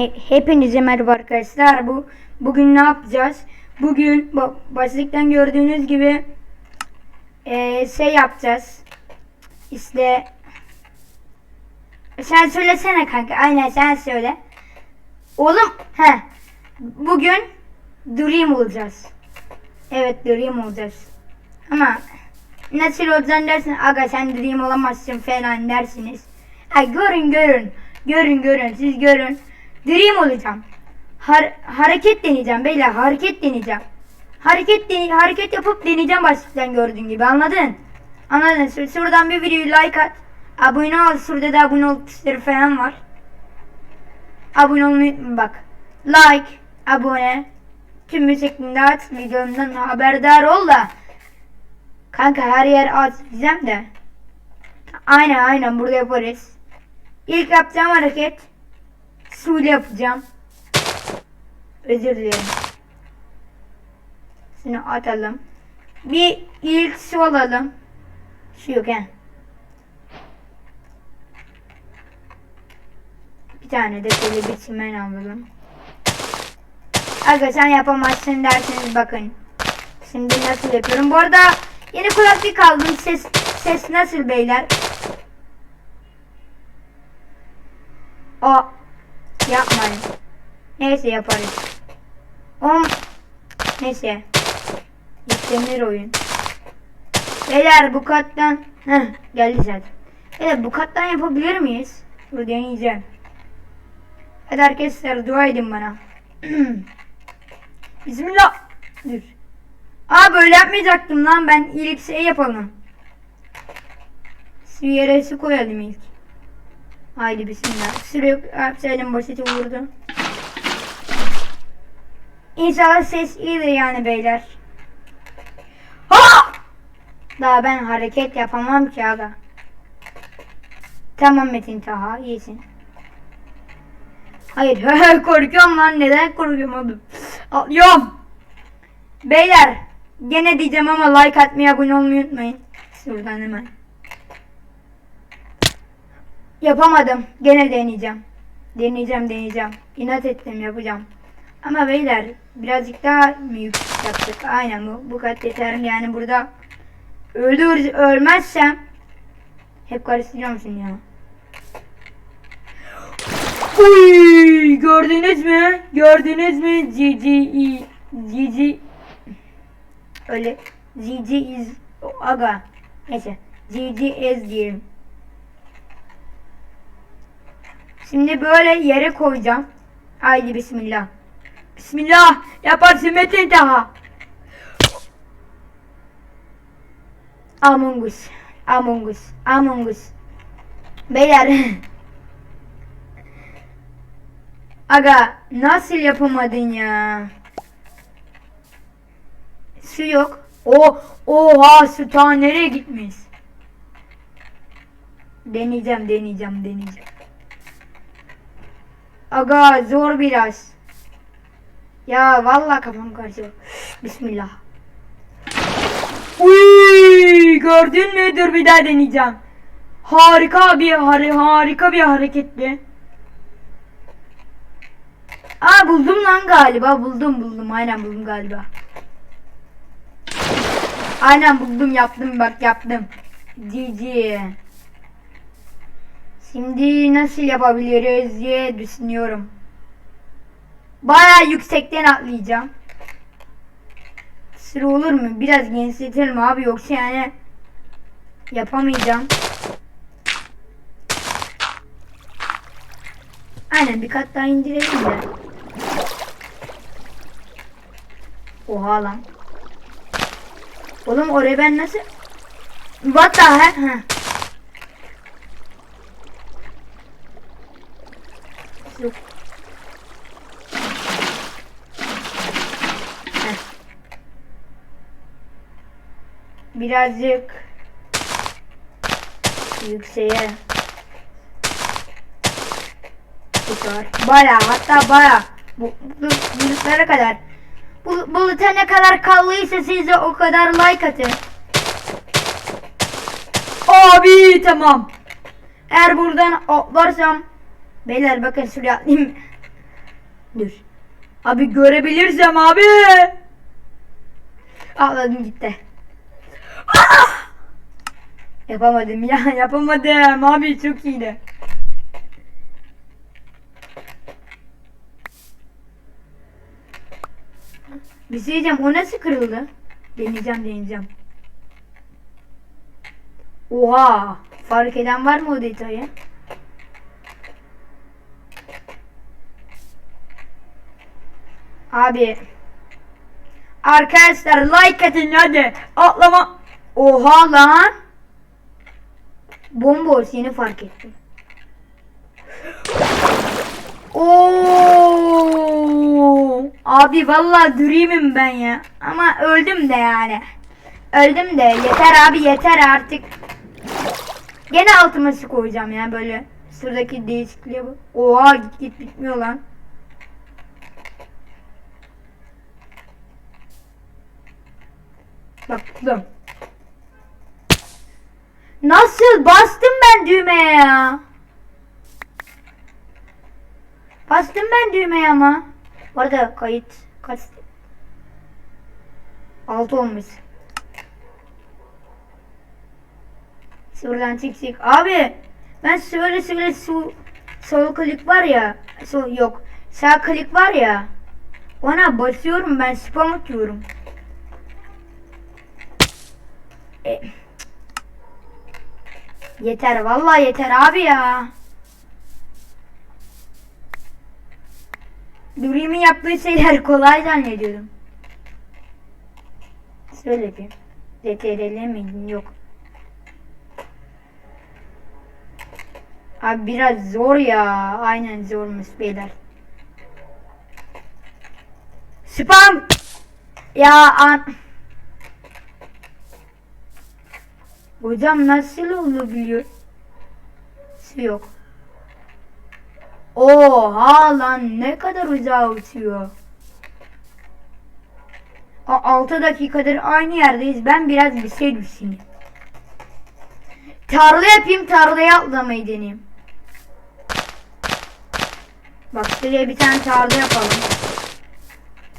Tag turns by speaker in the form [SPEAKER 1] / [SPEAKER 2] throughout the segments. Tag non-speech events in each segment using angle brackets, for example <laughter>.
[SPEAKER 1] He- Hepinize merhaba arkadaşlar. Bu bugün ne yapacağız? Bugün bu başlıktan gördüğünüz gibi eee, şey yapacağız. İşte sen söylesene kanka. Aynen sen söyle. Oğlum he. Bugün Dream olacağız. Evet Dream olacağız. Ama nasıl olacaksın dersin aga sen Dream olamazsın falan dersiniz. Ha görün görün. Görün görün siz görün. Dream olacağım. Har- hareket deneyeceğim beyler hareket deneyeceğim. Hareket dene- hareket yapıp deneyeceğim başlıktan gördüğün gibi anladın? Anladın. Şur- Şuradan bir videoyu like at. Abone ol. Şurada da abone ol tuşları falan var. Abone olmayı bak. Like, abone, tüm şeklinde at. Videomdan haberdar ol da. Kanka her yer at diyeceğim de. Aynen aynen burada yaparız. İlk yapacağım hareket suyla yapacağım. Özür dilerim. Şunu atalım. Bir ilk su alalım. Şu yok he. Bir tane de şöyle bir çimen alalım. Aga sen yapamazsın derseniz bakın. Şimdi nasıl yapıyorum? Bu arada yeni kulaklık aldım. Ses ses nasıl beyler? O yapmayın. Neyse yaparız. On neyse. Yüklenir oyun. Beyler bu kattan Heh, geldi zaten. Beyler bu kattan yapabilir miyiz? Dur deneyeceğim. Hadi arkadaşlar dua edin bana. <clears throat> Bismillah. Dur. Aa böyle yapmayacaktım lan ben ilk şey yapalım. Su yere su koyalım ilk. Haydi bismillah. Süre yapsaydım basit olurdu. İnşallah ses iyidir yani beyler. Ha! Daha ben hareket yapamam ki aga. Tamam Metin Taha iyisin. Hayır <laughs> korkuyorum lan neden korkuyorum oğlum. Atlıyorum. Beyler gene diyeceğim ama like atmayı abone olmayı unutmayın. Şuradan hemen. Yapamadım. Gene deneyeceğim. Deneyeceğim deneyeceğim. İnat ettim yapacağım. Ama beyler birazcık daha mı yaptık? Aynen bu, bu kat yeter. Yani burada ölür ölmezsem hep karıştırıyorum şimdi ya. Uy, gördünüz mü? Gördünüz mü? GG GG öyle GG is aga neyse GG is diyelim. Şimdi böyle yere koyacağım. Haydi bismillah. Bismillah. Yaparsın Metin Taha. Among Us. Among Us. Among Us. Beyler. <laughs> Aga nasıl yapamadın ya? Su yok. O oha su ta nereye gitmiş? Deneyeceğim deneyeceğim deneyeceğim. Aga zor biraz. Ya vallahi kafam karışıyor. Bismillah. Uy, gördün mü? Dur bir daha deneyeceğim. Harika bir har harika bir hareketti. Aa buldum lan galiba. Buldum buldum. Aynen buldum galiba. Aynen buldum yaptım bak yaptım. GG. Şimdi nasıl yapabiliriz diye düşünüyorum. Baya yüksekten atlayacağım. Sıra olur mu? Biraz genişletelim abi yoksa yani yapamayacağım. Aynen bir kat daha indirelim de. Oha lan. Oğlum oraya ben nasıl? What the heck? Yok. Heh. Birazcık yükseğe tutar. Baya hatta baya bu, bu bulutlara kadar bu buluta ne kadar kallıysa siz de o kadar like atın. Abi tamam. Eğer buradan atlarsam Beyler bakın şuraya atlayayım. Dur. Abi görebilirsem abi. Atladım gitti. Ah! Yapamadım ya <laughs> yapamadım abi çok iyiydi. Bir şey diyeceğim o nasıl kırıldı? Deneyeceğim deneyeceğim. Oha! Fark eden var mı o detayı? Abi. Arkadaşlar like atın hadi. Atlama. Oha lan. Bomboş yeni fark ettim. Oo! Abi vallahi dream'im ben ya. Ama öldüm de yani. Öldüm de yeter abi yeter artık. Gene altıma su koyacağım ya böyle. Şuradaki değişikliğe bak. Oha git git bitmiyor lan. Bak. Nasıl bastım ben düğmeye ya? Bastım ben düğmeye ama. Bu kayıt kaç? 6 olmuş. Sıfırdan çık çık. Abi ben şöyle şöyle su sol klik var ya. Sol yok. Sağ klik var ya. Ona basıyorum ben spam atıyorum. E, yeter vallahi yeter abi ya. Dream'in yaptığı şeyler kolay zannediyordum. Söyle yapayım. CTRL miydin? Yok. Abi biraz zor ya. Aynen zormuş beyler. Spam! Ya an... Hocam nasıl olabiliyor? Su yok. Oha lan ne kadar uzağa uçuyor. 6 dakikadır aynı yerdeyiz. Ben biraz bir şey düşüneyim. Tarla yapayım, tarlaya atlamayı deneyeyim. Bak şuraya bir tane tarla yapalım.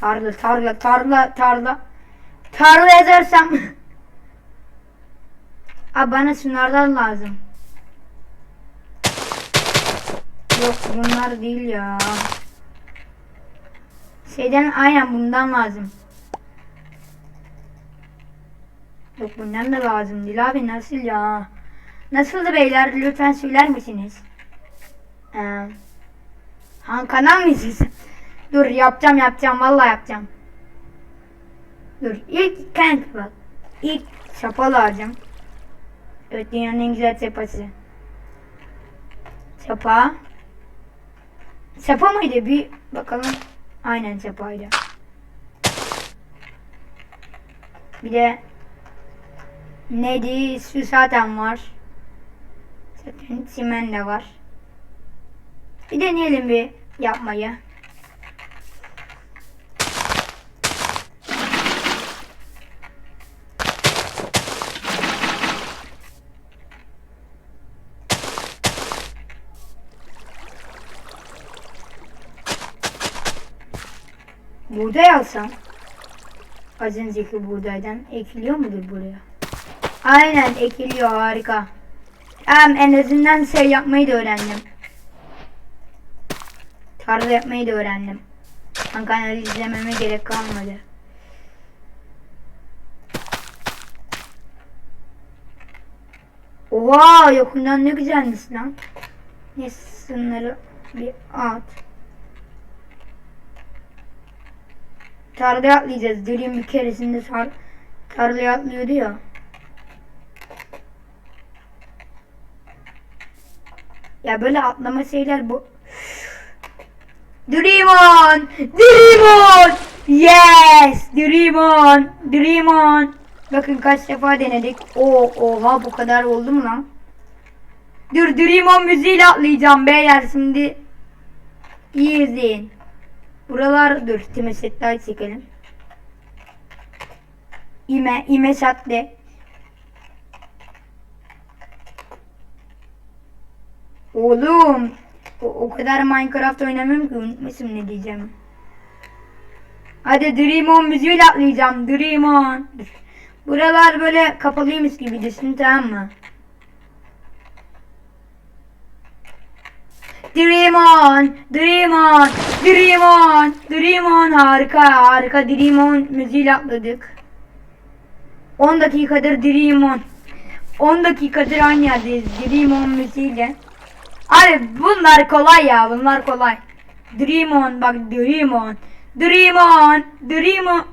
[SPEAKER 1] Tarla, tarla, tarla, tarla. Tarla yazarsam. <laughs> Abi bana şunlardan lazım. Yok bunlar değil ya. Şeyden aynen bundan lazım. Yok bundan da lazım değil abi nasıl ya? Nasıldı beyler lütfen söyler misiniz? Ee, Han kanal mısınız? <laughs> Dur yapacağım yapacağım vallahi yapacağım. Dur ilk kanka bak. İlk çapa lazım. Evet dünyanın en güzel çapası. Çapa. Çapa mıydı? Bir bakalım. Aynen çapaydı. Bir de neydi? Su zaten var. Zaten çimen de var. Bir deneyelim bir yapmayı. Buğday alsam. Az önceki buğdaydan ekiliyor mudur buraya? Aynen ekiliyor harika. Hem en azından şey yapmayı da öğrendim. Tarla yapmayı da öğrendim. Ben kanalı izlememe gerek kalmadı. Oha yakından ne güzelmiş lan. Ne sınırı bir at. Tarlaya atlayacağız. Dream bir keresinde tar tarlaya atlıyordu ya. Ya böyle atlama şeyler bu. Dream on! Dream on! Yes! Dream on! Dream on! Bakın kaç defa denedik. O oha bu kadar oldu mu lan? Dur Dream on müziğiyle atlayacağım beyler şimdi. İyi izleyin. Buralar dur timesetler çekelim. İme, ime sattı. Oğlum O, o kadar Minecraft oynamıyorum ki unutmuşum ne diyeceğim. Hadi Dream On müziğiyle atlayacağım. Dream On. Buralar böyle kapalıymış gibi düşün tamam mı? Dream on, Dream on, Dream on, Dream on harika harika Dream on müziğiyle atladık. 10 dakikadır Dream on. 10 dakikadır aynı yerdeyiz Dream on müziğiyle. Abi bunlar kolay ya bunlar kolay. Dream on bak Dream on. Dream on, Dream on.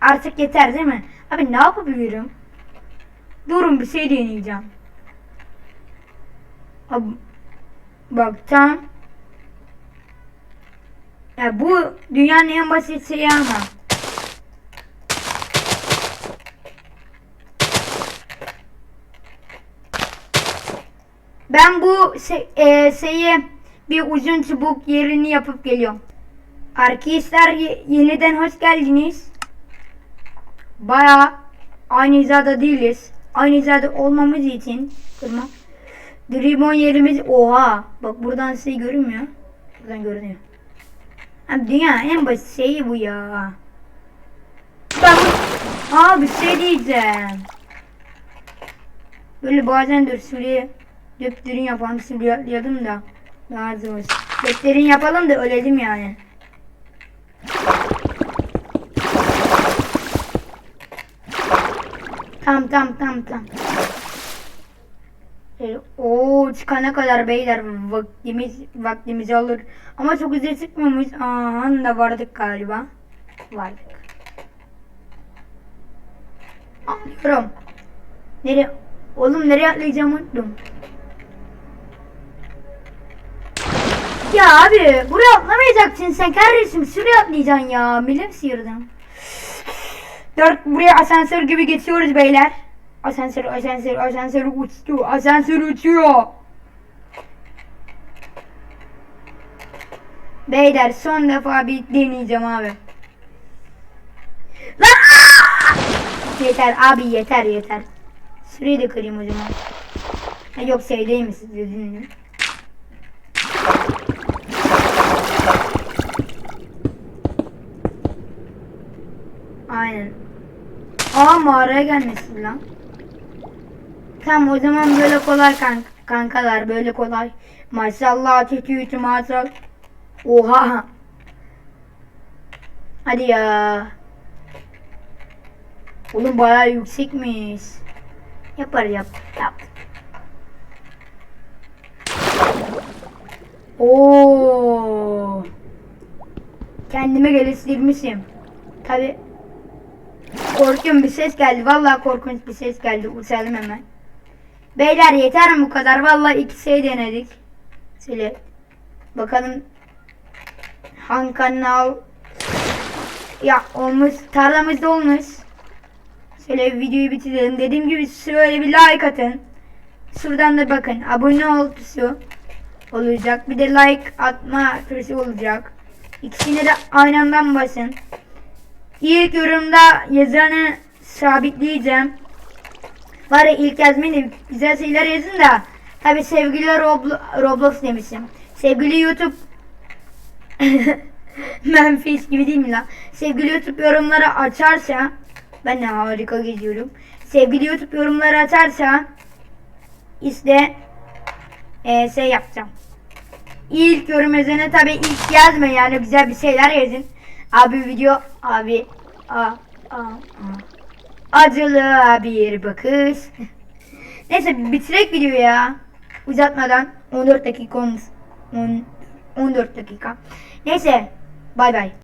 [SPEAKER 1] Artık yeter değil mi? Abi ne yapabilirim? Durun bir şey deneyeceğim. Abi, bak tam. Ya bu dünyanın en basit şeyi ama. Ben bu şey, e, şeyi bir uzun çubuk yerini yapıp geliyorum. Arkadaşlar ye- yeniden hoş geldiniz. Baya aynı hizada değiliz. Aynı hizada olmamız için kırma. Dribon yerimiz oha. Bak buradan şey görünmüyor. Buradan görünüyor. Abi dünya en basit şeyi bu ya. Bir şey diyeceğim. Böyle bazen şuraya döptürün yapalım şuraya atlayalım da. Daha olsun. Döptürün yapalım da ölelim yani. Tam tam tam tam. Oo çıkana kadar beyler vaktimiz vaktimizi alır. Ama çok hızlı çıkmıyormuş. Aha da vardık galiba. Vardık. Anlıyorum. Nereye? Oğlum nereye atlayacağımı unuttum. Ya abi buraya atlamayacaksın sen kardeşim. Şuraya atlayacaksın ya. Milim sıyırdım. Dört buraya asansör gibi geçiyoruz beyler. Asansör, asansör, asansör uçtu. Asansör uçuyor. Beyler son defa bir deneyeceğim abi. Yeter abi yeter yeter. Şurayı da kırayım zaman. Ha, yok değil misiniz dediğini. Aynen. Aa mağaraya gelmesin lan. Tamam o zaman böyle kolay kank kankalar böyle kolay. Maşallah tütü maşallah. Oha. Hadi ya. Oğlum bayağı yüksekmiş. Yapar yap. Yap. Oo. Kendime geliştirmişim. Tabi korkuyorum bir ses geldi. Vallahi korkunç bir ses geldi. Uçalım hemen. Beyler yeter mi bu kadar? Vallahi iki şey denedik. Şöyle bakalım hangi kanal ya olmuş tarlamızda olmuş. Şöyle videoyu bitirelim. Dediğim gibi şöyle bir like atın. Şuradan da bakın abone ol tuşu olacak. Bir de like atma tuşu olacak. İkisine de aynı anda basın. İlk yorumda yazanı sabitleyeceğim. Var ilk yazmayın güzel şeyler yazın da. Tabi sevgili Roblo Roblox demişim. Sevgili YouTube <laughs> Memphis gibi değil mi lan? Sevgili YouTube yorumları açarsa ben de harika geziyorum. Sevgili YouTube yorumları açarsa işte eee şey yapacağım. İlk yorum yazana tabi ilk yazma yani güzel bir şeyler yazın. Abi video abi a a a acılı bir bakış. Neyse bitirek video ya. Uzatmadan 14 dakika olmuş. 10 14 dakika. Neyse bay bay.